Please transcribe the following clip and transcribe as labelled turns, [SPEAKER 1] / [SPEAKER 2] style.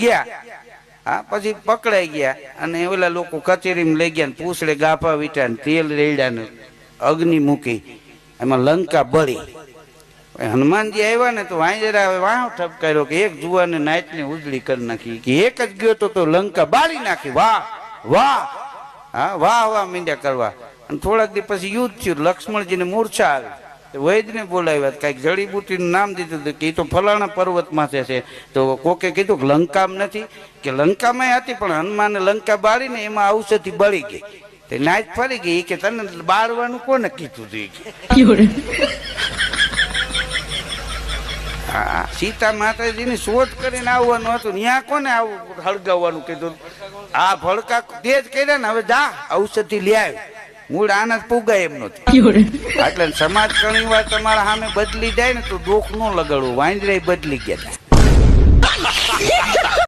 [SPEAKER 1] ગયા. હા, પછી પકડાઈ ગયા. અને ઓલા લોકો કચેરીમાં લઈ ગયા પૂછડે ગાફા વીટા ને તેલ રેડ્યા ને અગ્નિ મૂકી. એમાં લંકા બળી. હનુમાનજી આવ્યા ને તો વાંજરા વાહ ઠપકાર્યો કે એક જુવાને નાઈટને ઉજળી કરી નાખી. કે એક જ ગયો તો તો લંકા બાળી નાખી. વાહ વાહ. હા, વાહ વાહ મીંડ્યા કરવા. અને થોડાક દી પછી યુદ્ધ થયું. લક્ષ્મણજીને મૂર્છા આવી. વૈદને બોલાવ્યા કાંઈક જડીબુટીનું નામ દીધું હતું કે એ તો ફલાણા પર્વત માથે છે. તો કોકે કીધું કે લંકામાં નથી કે લંકામાં હતી પણ હનુમાને લંકા બાળીને એમાં ઔષધિ બળી ગઈ. તે નાચ ફરી ગઈ કે તને બાળવાનું કોને કીધું હતું，હા સીતા માતાજીની શોધ કરીને આવવાનું હતું ત્યાં કોને આવું હળગાવવાનું કીધું? આ ભડકા તે જ કર્યા ને હવે જા ઔષધિ લઈ આવ. મૂળ આનંદ પુગાય એમ નથી，એટલે સમાજ ઘણી વાર તમારા સામે બદલી જાય ને તો દુઃખ ન લગાડવું. વાંદરા બદલી ગયા